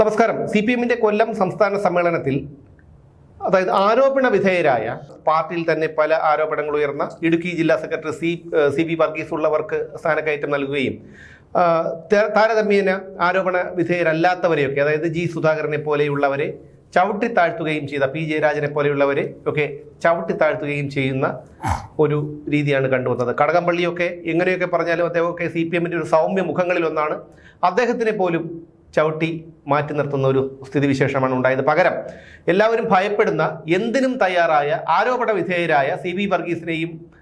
നമസ്കാരം. C P എമ്മിന്റെ കൊല്ലം സംസ്ഥാന സമ്മേളനത്തിൽ അതായത് ആരോപണ വിധേയരായ പാർട്ടിയിൽ തന്നെ പല ആരോപണങ്ങൾ ഉയർന്ന ഇടുക്കി ജില്ലാ secretary C C B Varghese ഉള്ളവർക്ക് സ്ഥാനക്കയറ്റം നൽകുകയും താരതമ്യേന ആരോപണ വിധേയരല്ലാത്തവരെയൊക്കെ അതായത് ജി സുധാകരനെ പോലെയുള്ളവരെ ചവിട്ടി താഴ്ത്തുകയും ചെയ്ത പി ജയരാജനെ പോലെയുള്ളവരെ ഒക്കെ ചവിട്ടി താഴ്ത്തുകയും ചെയ്യുന്ന ഒരു രീതിയാണ് കണ്ടുവന്നത്. കടകംപള്ളിയൊക്കെ എങ്ങനെയൊക്കെ പറഞ്ഞാലും അദ്ദേഹമൊക്കെ സി പി എമ്മിന്റെ ഒരു സൗമ്യ മുഖങ്ങളിലൊന്നാണ് അദ്ദേഹത്തിനെ പോലും ചവിട്ടി മാറ്റി നിർത്തുന്ന ഒരു സ്ഥിതിവിശേഷമാണ് ഉണ്ടായത്. പകരം എല്ലാവരും ഭയപ്പെടുന്ന എന്തിനും തയ്യാറായ ആരോപണ വിധേയരായ C V വർഗീസിനെയും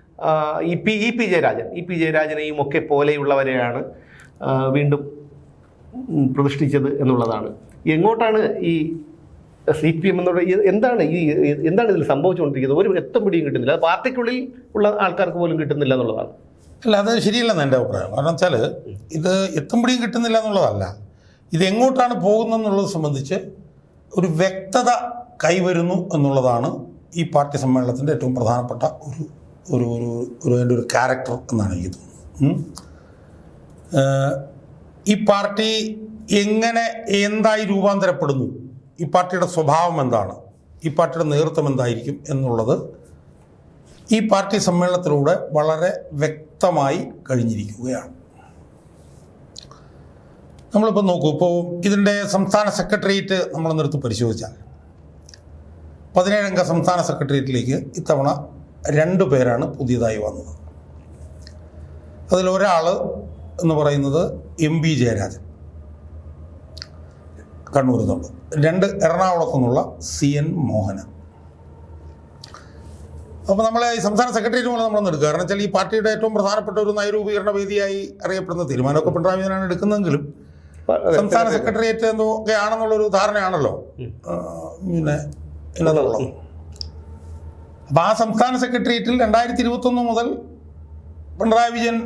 E P E P Jayarajan E P ജയരാജനെയും ഒക്കെ പോലെയുള്ളവരെയാണ് വീണ്ടും പ്രതിഷ്ഠിച്ചത് എന്നുള്ളതാണ്. എങ്ങോട്ടാണ് ഈ സി പി എം എന്നുള്ള എന്താണ് ഈ ഈ- എന്താണ് ഇതിൽ സംഭവിച്ചുകൊണ്ടിരിക്കുന്നത്? ഒരു എത്തും പിടിയും കിട്ടുന്നില്ല. അത് പാർട്ടിക്കുള്ളിൽ ഉള്ള ആൾക്കാർക്ക് പോലും കിട്ടുന്നില്ല എന്നുള്ളതാണ്. അല്ല അത് ശരിയല്ലെന്ന് എന്റെ അഭിപ്രായം. കാരണം വെച്ചാൽ ഇത് എത്തും പിടിയും കിട്ടുന്നില്ല എന്നുള്ളതല്ല. ഇത് എങ്ങോട്ടാണ് പോകുന്നതെന്നുള്ളത് സംബന്ധിച്ച് ഒരു വ്യക്തത കൈവരുന്നു എന്നുള്ളതാണ് ഈ പാർട്ടി സമ്മേളനത്തിന്റെ ഏറ്റവും പ്രധാനപ്പെട്ട ഒരു ഒരു ഒരു ഒരു അതിന്റെ ഒരു ക്യാരക്ടർ എന്നാണ് എനിക്ക് തോന്നുന്നത്. ഈ പാർട്ടി എങ്ങനെ എന്തായി രൂപാന്തരപ്പെടുന്നു? ഈ പാർട്ടിയുടെ സ്വഭാവം എന്താണ്? ഈ പാർട്ടിയുടെ നേതൃത്വം എന്തായിരിക്കും എന്നുള്ളത് ഈ പാർട്ടി സമ്മേളനത്തിലൂടെ വളരെ വ്യക്തമായി കഴിഞ്ഞിരിക്കുകയാണ്. നമ്മളിപ്പോൾ നോക്കൂ ഇപ്പോൾ ഇതിന്റെ സംസ്ഥാന സെക്രട്ടേറിയറ്റ് നമ്മൾ നിർത്തി പരിശോധിച്ചാൽ പതിനേഴംഗ സംസ്ഥാന സെക്രട്ടേറിയറ്റിലേക്ക് ഇത്തവണ രണ്ട് പേരാണ് പുതിയതായി വന്നത്. അതിലൊരാൾ എന്ന് പറയുന്നത് എം പി ജയരാജൻ. കണ്ണൂരിൽ നിന്നുള്ള രണ്ട് എറണാകുളത്തു നിന്നുള്ള സി എൻ മോഹനൻ അപ്പോൾ നമ്മൾ ഈ സംസ്ഥാന സെക്രട്ടേറിയറ്റ് പോലെ നമ്മളൊന്ന് എടുക്കുക. കാരണം വെച്ചാൽ ഈ പാർട്ടിയുടെ ഏറ്റവും പ്രധാനപ്പെട്ട ഒരു നയരൂപീകരണ വേദിയായി അറിയപ്പെടുന്ന തീരുമാനമൊക്കെ പിണറായി വിജയനാണ് എടുക്കുന്നതെങ്കിലും സംസ്ഥാന സെക്രട്ടേറിയറ്റ് എന്തോ ഒക്കെ ആണെന്നുള്ളൊരു ധാരണയാണല്ലോ പിന്നെ ഇന്നതുള്ളത്. അപ്പം ആ സംസ്ഥാന സെക്രട്ടേറിയറ്റിൽ രണ്ടായിരത്തി ഇരുപത്തൊന്ന് മുതൽ പിണറായി വിജയൻ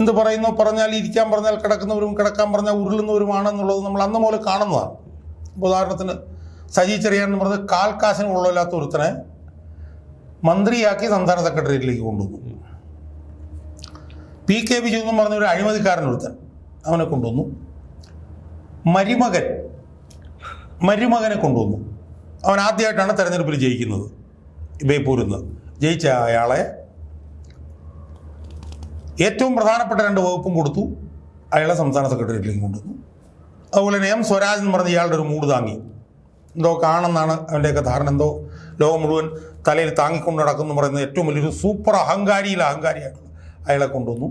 എന്ത് പറയുന്നു? പറഞ്ഞാൽ ഇരിക്കാൻ പറഞ്ഞാൽ കിടക്കുന്നവരും കിടക്കാൻ പറഞ്ഞാൽ ഉരുളുന്നവരുമാണെന്നുള്ളത് നമ്മൾ അന്ന് മുതൽ കാണുന്നതാണ്. ഉദാഹരണത്തിന് സജി ചെറിയാൻ എന്ന് പറഞ്ഞത് കാൽക്കാശിന് ഉള്ളില്ലാത്ത ഒരുത്തനെ മന്ത്രിയാക്കി സംസ്ഥാന സെക്രട്ടേറിയറ്റിലേക്ക് കൊണ്ടുവന്നു. പി കെ ബിജു എന്നും പറഞ്ഞ ഒരു അഴിമതിക്കാരൻ ഒരുത്തൻ അവനെ കൊണ്ടുവന്നു. മരുമകൻ മരുമകനെ കൊണ്ടുവന്നു. അവൻ ആദ്യമായിട്ടാണ് തെരഞ്ഞെടുപ്പിൽ ജയിക്കുന്നത് ബേപ്പൂരിൽ നിന്ന് ജയിച്ച അയാളെ ഏറ്റവും പ്രധാനപ്പെട്ട രണ്ട് വകുപ്പും കൊടുത്തു. അയാളെ സംസ്ഥാന സെക്രട്ടേറിയറ്റിലേക്ക് കൊണ്ടുവന്നു. അതുപോലെ തന്നെ എം സ്വരാജ് എന്ന് പറഞ്ഞ ഇയാളുടെ ഒരു മൂട് താങ്ങി. എന്തോ കാണുന്നതാണ് അവന്റെയൊക്കെ ധാരണ. എന്തോ ലോകം മുഴുവൻ തലയിൽ താങ്ങിക്കൊണ്ട് നടക്കുന്നു പറയുന്നത് ഏറ്റവും വലിയൊരു സൂപ്പർ അഹങ്കാരിയിൽ അഹങ്കാരിയാണ് അയാളെ കൊണ്ടുവന്നു.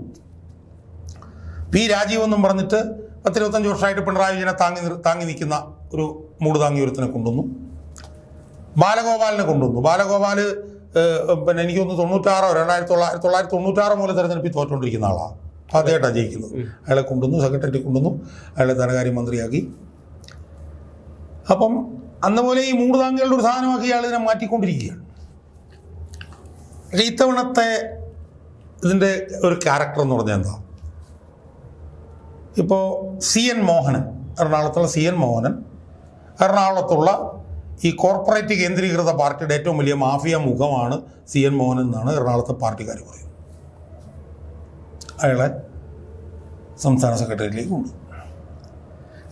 പി രാജീവ് എന്നും പറഞ്ഞിട്ട് പത്തിരുപത്തഞ്ച് വർഷമായിട്ട് പിണറായി വിജയനെ താങ്ങി താങ്ങി നിൽക്കുന്ന ഒരു മൂട് താങ്ങി ഒരുത്തിനെ കൊണ്ടുവന്നു. ബാലഗോപാലിനെ കൊണ്ടുവന്നു. ബാലഗോപാൽ പിന്നെ എനിക്ക് തോന്നുന്നു തൊണ്ണൂറ്റാറോ രണ്ടായിരത്തി തൊള്ളായിരത്തി തൊള്ളായിരത്തി തൊണ്ണൂറ്റാറ് മൂലം തെരഞ്ഞെടുപ്പിൽ തോറ്റുകൊണ്ടിരിക്കുന്ന ആളാണ്. ആദ്യമായിട്ടാണ് ജയിക്കുന്നത്. അയാളെ കൊണ്ടുവന്നു സെക്രട്ടറി കൊണ്ടുവന്നു അയാളെ ധനകാര്യ മന്ത്രിയാക്കി അപ്പം അന്ന് പോലെ ഈ മൂട് താങ്ങികളുടെ ഒരു സാധനമാക്കി ഇയാൾ ഇതിനെ മാറ്റിക്കൊണ്ടിരിക്കുകയാണ്. പക്ഷേ ഇത്തവണത്തെ ഇതിന്റെ ഒരു ക്യാരക്ടർ എന്ന് പറഞ്ഞാൽ എന്താ? ഇപ്പോൾ സി എൻ മോഹനൻ എറണാകുളത്തുള്ള സി എൻ മോഹനൻ എറണാകുളത്തുള്ള ഈ കോർപ്പറേറ്റ് കേന്ദ്രീകൃത പാർട്ടിയുടെ ഏറ്റവും വലിയ മാഫിയ മുഖമാണ് സി എൻ മോഹനൻ എന്നാണ് എറണാകുളത്തെ പാർട്ടിക്കാർ പറയുന്നത്. അയാളെ സംസ്ഥാന സെക്രട്ടറിയിലേക്ക് കൊണ്ടു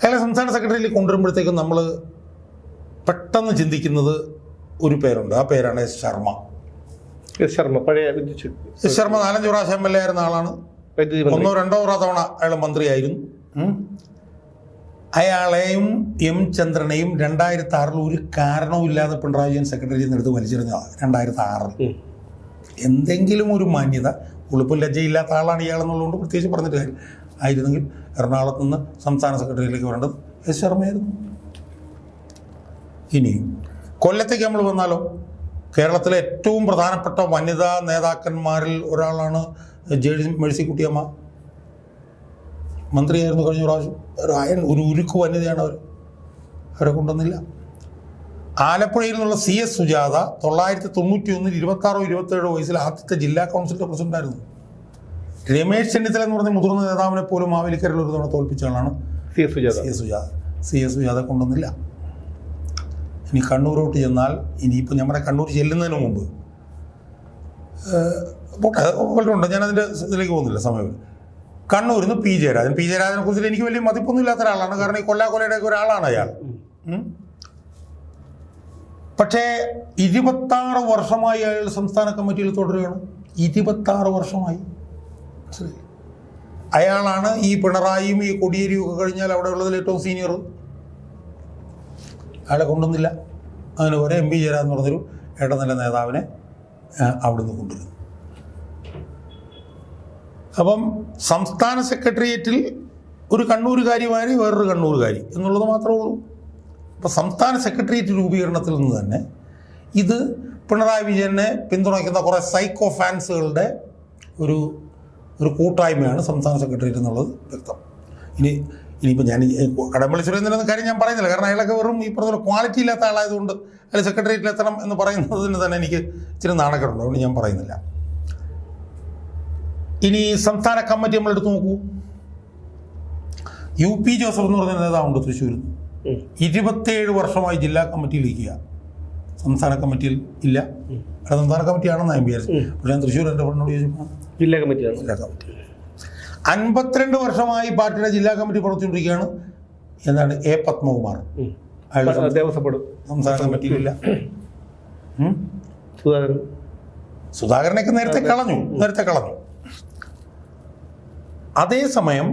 അയാളെ സംസ്ഥാന സെക്രട്ടറിയിലേക്ക് കൊണ്ടുവരുമ്പോഴത്തേക്കും നമ്മൾ പെട്ടെന്ന് ചിന്തിക്കുന്നത് ഒരു പേരുണ്ട്. ആ പേരാണ് എസ് ശർമ്മ. എസ് ശർമ്മ പഴയ എസ് ശർമ്മ നാലഞ്ച് പ്രാവശ്യം എം എൽ എ ആയിരുന്ന ആളാണ്. വൈദ്യുതി ഒന്നോ രണ്ടോ തവണ അയാൾ മന്ത്രിയായിരുന്നു. അയാളെയും എം ചന്ദ്രനെയും രണ്ടായിരത്തി ആറിൽ ഒരു കാരണവുമില്ലാതെ പിണറായി വിജയൻ സെക്രട്ടറിയിൽ നിന്ന് എടുത്ത് വലിച്ചെറിഞ്ഞതാണ് രണ്ടായിരത്തി ആറിൽ എന്തെങ്കിലും ഒരു മാന്യത ഉളുപ്പും ലജ്ജയില്ലാത്ത ആളാണ് ഇയാളെന്നുള്ളതുകൊണ്ട് പ്രത്യേകിച്ച് പറഞ്ഞിട്ട് കാര്യം ആയിരുന്നെങ്കിൽ എറണാകുളത്ത് നിന്ന് സംസ്ഥാന സെക്രട്ടറിയിലേക്ക് വരേണ്ടത് എസ് ശർമ്മയായിരുന്നു. ഇനി കൊല്ലത്തേക്ക് നമ്മൾ വന്നാലോ? കേരളത്തിലെ ഏറ്റവും പ്രധാനപ്പെട്ട വനിതാ നേതാക്കന്മാരിൽ ഒരാളാണ് ജേഴ്സി മേഴ്സിക്കുട്ടിയമ്മ മന്ത്രിയായിരുന്നു കഴിഞ്ഞ പ്രാവശ്യം. ഒരു ഒരു ഉരുക്ക് വനിതയാണ് അവർ അവരെ കൊണ്ടുവന്നില്ല. ആലപ്പുഴയിൽ നിന്നുള്ള സി എസ് സുജാത തൊള്ളായിരത്തി തൊണ്ണൂറ്റി ഒന്നിൽ ഇരുപത്താറോ ഇരുപത്തേഴോ വയസ്സിൽ ആദ്യത്തെ ജില്ലാ കൗൺസിലിന്റെ പ്രസിഡന്റായിരുന്നു രമേശ് ചെന്നിത്തല എന്ന് പറഞ്ഞ മുതിർന്ന നേതാവിനെ പോലും മാവേലിക്കരയിൽ ഒരു തവണ തോൽപ്പിച്ച ആളാണ് C S Sujatha. C S Sujatha. C S Sujatha കൊണ്ടുവന്നില്ല. ഇനി കണ്ണൂരോട്ട് ചെന്നാൽ ഇനിയിപ്പോൾ നമ്മുടെ കണ്ണൂർ ചെല്ലുന്നതിന് മുമ്പ് പോട്ടെ ഞാൻ ഞാനതിന്റെ ഇതിലേക്ക് പോകുന്നില്ല സമയം കണ്ണൂരിൽ നിന്ന് പി. ജയരാജൻ. പി. ജയരാജനെ കുറിച്ചിട്ട് എനിക്ക് വലിയ മതിപ്പൊന്നും ഇല്ലാത്ത ഒരാളാണ് കാരണം ഈ കൊല്ലാക്കൊലയുടെ ഒരാളാണ് അയാൾ. പക്ഷേ ഇരുപത്താറ് വർഷമായി അയാൾ സംസ്ഥാന കമ്മിറ്റിയിൽ തുടരുകയാണ്. ഇരുപത്താറ് വർഷമായി. അയാളാണ് ഈ പിണറായിയും ഈ കൊടിയേരിയും ഒക്കെ കഴിഞ്ഞാൽ അവിടെ ഉള്ളതിൽ ഏറ്റവും സീനിയർ. അയാളെ കൊണ്ടുവന്നില്ല. അതിന് ഒരു എം. പി. ജയരാജൻ പറഞ്ഞൊരു ഇടനില നേതാവിനെ അവിടുന്ന് കൊണ്ടുവരുന്നു. അപ്പം സംസ്ഥാന സെക്രട്ടേറിയറ്റിൽ ഒരു കണ്ണൂരുകാരിമാരി വേറൊരു കണ്ണൂരുകാരി എന്നുള്ളത് മാത്രമേ ഉള്ളൂ. അപ്പോൾ സംസ്ഥാന സെക്രട്ടേറിയറ്റ് രൂപീകരണത്തിൽ നിന്ന് തന്നെ ഇത് പിണറായി വിജയനെ പിന്തുണയ്ക്കുന്ന കുറേ സൈക്കോ ഫാൻസുകളുടെ ഒരു ഒരു കൂട്ടായ്മയാണ് സംസ്ഥാന സെക്രട്ടേറിയറ്റ് എന്നുള്ളത് വ്യക്തം. ഇനി ഇനിയിപ്പോൾ ഞാൻ കടമ്പള്ളി സുരേന്ദ്രൻ കാര്യം ഞാൻ പറയുന്നില്ല. കാരണം അയാളൊക്കെ വെറും ഈ പറഞ്ഞ ക്വാളിറ്റി ഇല്ലാത്ത ആളായതുകൊണ്ട് അല്ലെങ്കിൽ സെക്രട്ടേറിയറ്റിൽ എത്തണം എന്ന് പറയുന്നതിന് തന്നെ എനിക്ക് ഇച്ചിരി നാണക്കേടുണ്ട്. അതുകൊണ്ട് ഞാൻ പറയുന്നില്ല. ഇനി സംസ്ഥാന കമ്മിറ്റി നമ്മൾ എടുത്തു നോക്കൂ. യു പി ജോസഫ് എന്ന് പറഞ്ഞ നേതാവുണ്ട് തൃശ്ശൂരിൽ. ഇരുപത്തേഴ് വർഷമായി ജില്ലാ കമ്മിറ്റിയിൽ ഇരിക്കുക. സംസ്ഥാന കമ്മിറ്റിയിൽ ഇല്ല. അവിടെ സംസ്ഥാന കമ്മിറ്റിയാണെന്ന് ഞാൻ വിചാരിച്ചു പക്ഷേ ഞാൻ തൃശ്ശൂർ എന്റെ ഫ്രണ്ടിനോട് ചോദിച്ചപ്പോൾ ജില്ലാ കമ്മിറ്റിയാണ്. ജില്ലാ കമ്മിറ്റി. അൻപത്തിരണ്ട് വർഷമായി പാർട്ടിയുടെ ജില്ലാ കമ്മിറ്റി പ്രവർത്തിച്ചുകൊണ്ടിരിക്കുകയാണ്. എന്താണ്? എ പത്മകുമാർ. അയാൾ സംസ്ഥാന കമ്മിറ്റിയിലില്ല ഇല്ല. സുധാകരൻ. സുധാകരനെയൊക്കെ നേരത്തെ കളഞ്ഞു. നേരത്തെ കളഞ്ഞു. അതേസമയം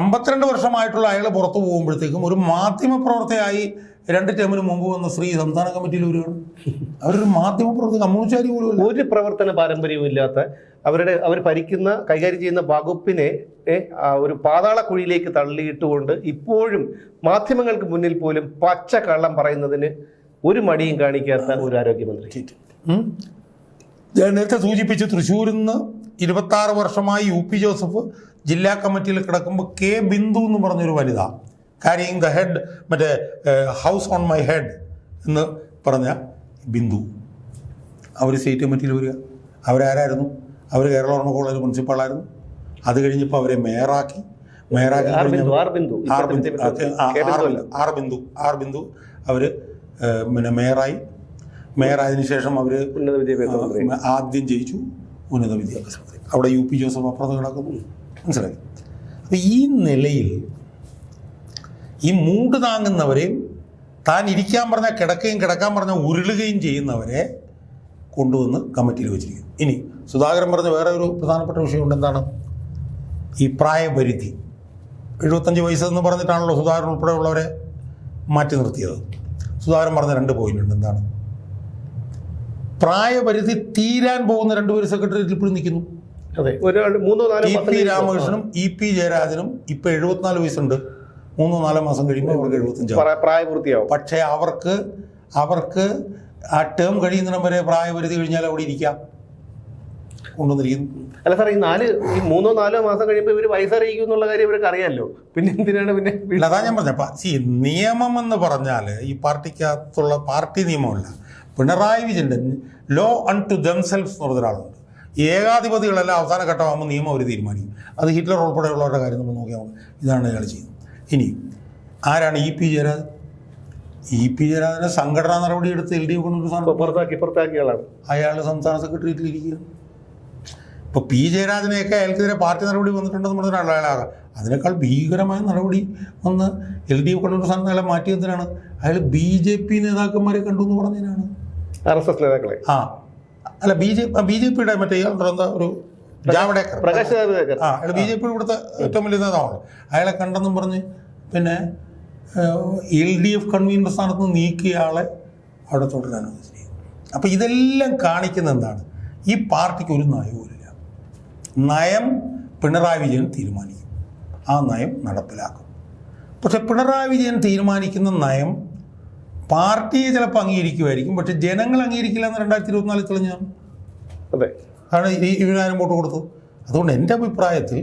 അമ്പത്തിരണ്ട് വർഷമായിട്ടുള്ള അയാൾ പുറത്തു പോകുമ്പോഴത്തേക്കും ഒരു മാധ്യമ പ്രവർത്തകയായി രണ്ട് ടേമിന് മുമ്പ് വന്ന സ്ത്രീ സംസ്ഥാന കമ്മിറ്റിയിൽ വരികയാണ്. അവരൊരു മാധ്യമ പ്രവർത്തക പോലും ഒരു പ്രവർത്തന പാരമ്പര്യവും ഇല്ലാത്ത അവരുടെ അവർ ഭരിക്കുന്ന കൈകാര്യം ചെയ്യുന്ന വകുപ്പിനെ ഒരു പാതാള കുഴിയിലേക്ക് തള്ളിയിട്ടുകൊണ്ട് ഇപ്പോഴും മാധ്യമങ്ങൾക്ക് മുന്നിൽ പോലും പച്ച കള്ളം പറയുന്നതിന് ഒരു മടിയും കാണിക്കാത്ത ഒരു ആരോഗ്യമന്ത്രി. നേരത്തെ സൂചിപ്പിച്ച് തൃശ്ശൂരിൽ നിന്ന് ഇരുപത്തി ആറ് വർഷമായി യു പി ജോസഫ് ജില്ലാ കമ്മിറ്റിയിൽ കിടക്കുമ്പോൾ കെ ബിന്ദു എന്ന് പറഞ്ഞൊരു വനിത. കാരിങ് ദ ഹെഡ് മറ്റേ ഹൗസ് ഓൺ മൈ ഹെഡ് എന്ന് പറഞ്ഞ ബിന്ദു. അവർ സ്റ്റേറ്റ് കമ്മിറ്റിയിൽ വരിക. അവരാരായിരുന്നു? അവർ കേരള ഓർമ്മ കോളേജ് പ്രിൻസിപ്പാളായിരുന്നു. അത് കഴിഞ്ഞപ്പോൾ അവരെ മേയറാക്കി. മേയറാക്കി R Bindu R Bindu. R അവർ പിന്നെ മേയറായി. മേയറായതിനു ശേഷം അവർ ആദ്യം ജയിച്ചു. ഉന്നത വിദ്യാഭ്യാസ മന്ത്രി. അവിടെ യു പി ജോസഫ് അപ്പുറത്ത് കിടക്കുന്നു മനസ്സിലായി? അപ്പം ഈ നിലയിൽ ഈ മൂട് താങ്ങുന്നവരെയും താൻ ഇരിക്കാൻ പറഞ്ഞാൽ കിടക്കുകയും കിടക്കാൻ പറഞ്ഞാൽ ഉരുളുകയും ചെയ്യുന്നവരെ കൊണ്ടുവന്ന് കമ്മിറ്റിയിൽ വെച്ചിരിക്കുന്നു. ഇനി സുധാകരൻ പറഞ്ഞ വേറെ ഒരു പ്രധാനപ്പെട്ട വിഷയമുണ്ട് എന്താണ്? ഈ പ്രായപരിധി. എഴുപത്തഞ്ച് വയസ്സെന്ന് പറഞ്ഞിട്ടാണല്ലോ സുധാകരൻ ഉൾപ്പെടെയുള്ളവരെ മാറ്റി നിർത്തിയത്. സുധാകരൻ പറഞ്ഞ രണ്ട് പോയിന്റ് ഉണ്ട്. എന്താണ്? പ്രായപരിധി തീരാൻ പോകുന്ന രണ്ടുപേര് സെക്രട്ടേറിയറ്റിൽ ഇപ്പോഴും നിൽക്കുന്നു. അതെ ഒരാൾ മൂന്നോ നാലോ ഇ മാസം പി രാമകൃഷ്ണനും ഇ പി ജയരാജനും ഇപ്പൊ എഴുപത്തിനാല് വയസ്സുണ്ട്. മൂന്നോ നാലോ മാസം കഴിയുമ്പോൾ അവർക്ക് എഴുപത്തിയഞ്ച് പ്രായ- പ്രായപൂർത്തിയാവും. പക്ഷേ അവർക്ക് അവർക്ക് ആ ടേം കഴിയുന്നിടം വരെ പ്രായപരിധി കഴിഞ്ഞാൽ അവിടെ ഇരിക്കാം. കൊണ്ടുവന്നിരിക്കുന്നു. അല്ല സാർ ഈ നാല് ഈ മൂന്നോ നാലോ മാസം കഴിയുമ്പോൾ ഇവർ വയസ്സറിയിക്കും എന്നുള്ള കാര്യം ഇവർക്ക് അറിയാമല്ലോ. പിന്നെ എന്തിനാണ് പിന്നെ അതാ ഞാൻ പറഞ്ഞ. നിയമം എന്ന് പറഞ്ഞാൽ ഈ പാർട്ടിക്കകത്തുള്ള പാർട്ടി നിയമമല്ല. പിണറായി വിജയന്റെ ലോ അൺ ടു ദംസെൽസ് എന്ന് പറഞ്ഞ ഒരാളുണ്ട് ഏകാധിപതികളെല്ലാം അവസാന ഘട്ടമാകുമ്പോൾ നിയമം അവർ തീരുമാനിക്കും. അത് ഹിറ്റ്ലർ ഉൾപ്പെടെയുള്ളവരുടെ കാര്യം നമ്മൾ നോക്കിയാൽ മതി. ഇതാണ് അയാൾ ചെയ്യുന്നത്. ഇനി ആരാണ് E P Jayarajan? E P ജയരാജനെ സംഘടനാ നടപടി എടുത്ത് എൽ ഡി എഫ് അയാൾ സംസ്ഥാന സെക്രട്ടേറിയറ്റിൽ ഇരിക്കുകയാണ് ഇപ്പോൾ പി ജയരാജനെയൊക്കെ അയാൾക്കെതിരെ പാർട്ടി നടപടി വന്നിട്ടുണ്ടെന്ന് പറഞ്ഞാൽ അയാളാകാം അതിനേക്കാൾ ഭീകരമായ നടപടി വന്ന് എൽ ഡി എഫ് കണ്ണൂർ സ്ഥാനത്ത് അയാളെ മാറ്റിയതിനാണ് അയാൾ ബി ജെ പി നേതാക്കന്മാരെ കണ്ടു എന്ന് പറഞ്ഞതിനാണ്. ആർ എസ് എസ് നേതാക്കളെ. ആ. അല്ല ബി ജെ ബി ജെ പിയുടെ മറ്റേ ഒരു ജാവ്ഡേക്കർ പ്രകാശ് ജാവ്ദേക്കർ. ആ അയാൾ ബി ജെ പി ഇവിടുത്തെ ഏറ്റവും വലിയ നേതാവാണ്. അയാളെ കണ്ടെന്നും പറഞ്ഞ് പിന്നെ എൽ ഡി എഫ് കൺവീനർ സ്ഥാനത്ത് നിന്ന് നീക്കിയ ആളെ അവിടെ തുടരാൻ അനുവദിച്ചിരിക്കുന്നു. അപ്പോൾ ഇതെല്ലാം കാണിക്കുന്ന എന്താണ്? ഈ പാർട്ടിക്ക് ഒരു നയവുമില്ല നയം പിണറായി വിജയൻ തീരുമാനിക്കും. ആ നയം നടപ്പിലാക്കും. പക്ഷെ പിണറായി വിജയൻ തീരുമാനിക്കുന്ന നയം പാർട്ടിയെ ചിലപ്പോൾ അംഗീകരിക്കുമായിരിക്കും പക്ഷെ ജനങ്ങൾ അംഗീകരിക്കില്ല എന്ന് രണ്ടായിരത്തി ഇരുപത്തിനാലിൽ തെളിഞ്ഞാണ് അതെ. ആണ് ഈ ഇതിനാരും വോട്ട് കൊടുത്തു അതുകൊണ്ട് എന്റെ അഭിപ്രായത്തിൽ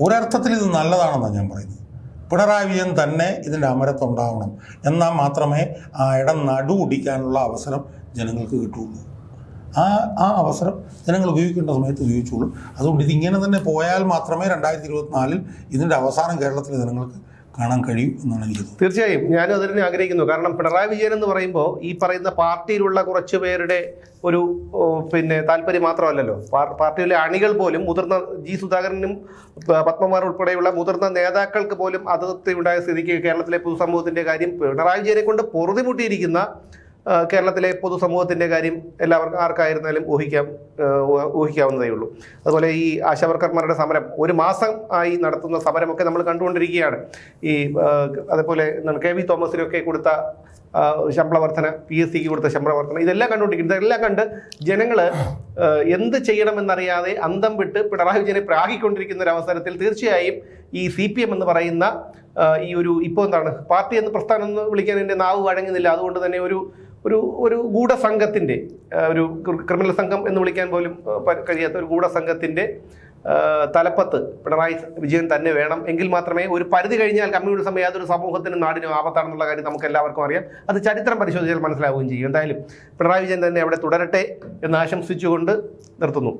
ഒരർത്ഥത്തിൽ ഇത് നല്ലതാണെന്നാണ് ഞാൻ പറയുന്നത്. പിണറായി വിജയൻ തന്നെ ഇതിന്റെ അമരത്തുണ്ടാവണം എന്നാൽ മാത്രമേ ആ ഇടം നടുപിടിക്കാനുള്ള അവസരം ജനങ്ങൾക്ക് കിട്ടുള്ളൂ ആ ആ അവസരം ജനങ്ങൾ ഉപയോഗിക്കേണ്ട സമയത്ത് ഉപയോഗിച്ചുള്ളൂ അതുകൊണ്ട് ഇതിങ്ങനെ തന്നെ പോയാൽ മാത്രമേ രണ്ടായിരത്തി ഇരുപത്തിനാലിൽ ഇതിന്റെ അവസാനം കേരളത്തിലെ ജനങ്ങൾക്ക് കാണാൻ കഴിയും എന്നാണ് എനിക്ക് തീർച്ചയായും ഞാനും അത് തന്നെ ആഗ്രഹിക്കുന്നു. കാരണം പിണറായി വിജയൻ എന്ന് പറയുമ്പോൾ ഈ പറയുന്ന പാർട്ടിയിലുള്ള കുറച്ച് പേരുടെ ഒരു പിന്നെ താല്പര്യം മാത്രമല്ലല്ലോ. പാർട്ടിയിലെ അണികൾ പോലും മുതിർന്ന ജി സുധാകരനും പത്മമാർ ഉൾപ്പെടെയുള്ള മുതിർന്ന നേതാക്കൾക്ക് പോലും അതൃപ്തി ഉണ്ടായ സ്ഥിതിക്ക് കേരളത്തിലെ പൊതുസമൂഹത്തിന്റെ കാര്യം പിണറായി വിജയനെ കൊണ്ട് പൊറുതിമുട്ടിയിരിക്കുന്ന കേരളത്തിലെ പൊതുസമൂഹത്തിന്റെ കാര്യം എല്ലാവർക്കും ആർക്കായിരുന്നാലും ഊഹിക്കാം ഊഹിക്കാവുന്നതേ ഉള്ളൂ. അതുപോലെ ഈ ആശാവർക്കർമാരുടെ സമരം ഒരു മാസം ആയി നടത്തുന്ന സമരമൊക്കെ നമ്മൾ കണ്ടുകൊണ്ടിരിക്കുകയാണ്. ഈ അതേപോലെ എന്താണ് കെ വി തോമസിനൊക്കെ കൊടുത്ത ശമ്പള വർധന പി എസ് സിക്ക് കൊടുത്ത ശമ്പള വർധന ഇതെല്ലാം കണ്ടുകൊണ്ടിരിക്കുന്നത് ഇതെല്ലാം കണ്ട് ജനങ്ങൾ എന്ത് ചെയ്യണമെന്നറിയാതെ അന്തം വിട്ട് പിണറായി വിജയനെ പ്രാഗിക്കൊണ്ടിരിക്കുന്ന ഒരു അവസരത്തിൽ തീർച്ചയായും ഈ സി പി എം എന്ന് പറയുന്ന ഈ ഒരു ഇപ്പോൾ എന്താണ് പാർട്ടി എന്ന് പ്രസ്ഥാനം എന്ന് വിളിക്കാൻ എന്റെ നാവ് വഴങ്ങുന്നില്ല. അതുകൊണ്ട് തന്നെ ഒരു ഒരു ഒരു ഗൂഢസംഘത്തിന്റെ ഒരു ക്രിമിനൽ സംഘം എന്ന് വിളിക്കാൻ പോലും കഴിയാത്ത ഒരു ഗൂഢസംഘത്തിന്റെ തലപ്പത്ത് പിണറായി വിജയൻ തന്നെ വേണം. എങ്കിൽ മാത്രമേ ഒരു പരിധി കഴിഞ്ഞാൽ കമ്മ്യൂണിസം യാതൊരു സമൂഹത്തിനും നാടിനും ആപത്താണെന്നുള്ള കാര്യം നമുക്ക് എല്ലാവർക്കും അറിയാം. അത് ചരിത്രം പരിശോധിച്ചാൽ മനസ്സിലാവുകയും ചെയ്യും. എന്തായാലും പിണറായി വിജയൻ തന്നെ അവിടെ തുടരട്ടെ എന്ന് ആശംസിച്ചുകൊണ്ട് നിർത്തുന്നു.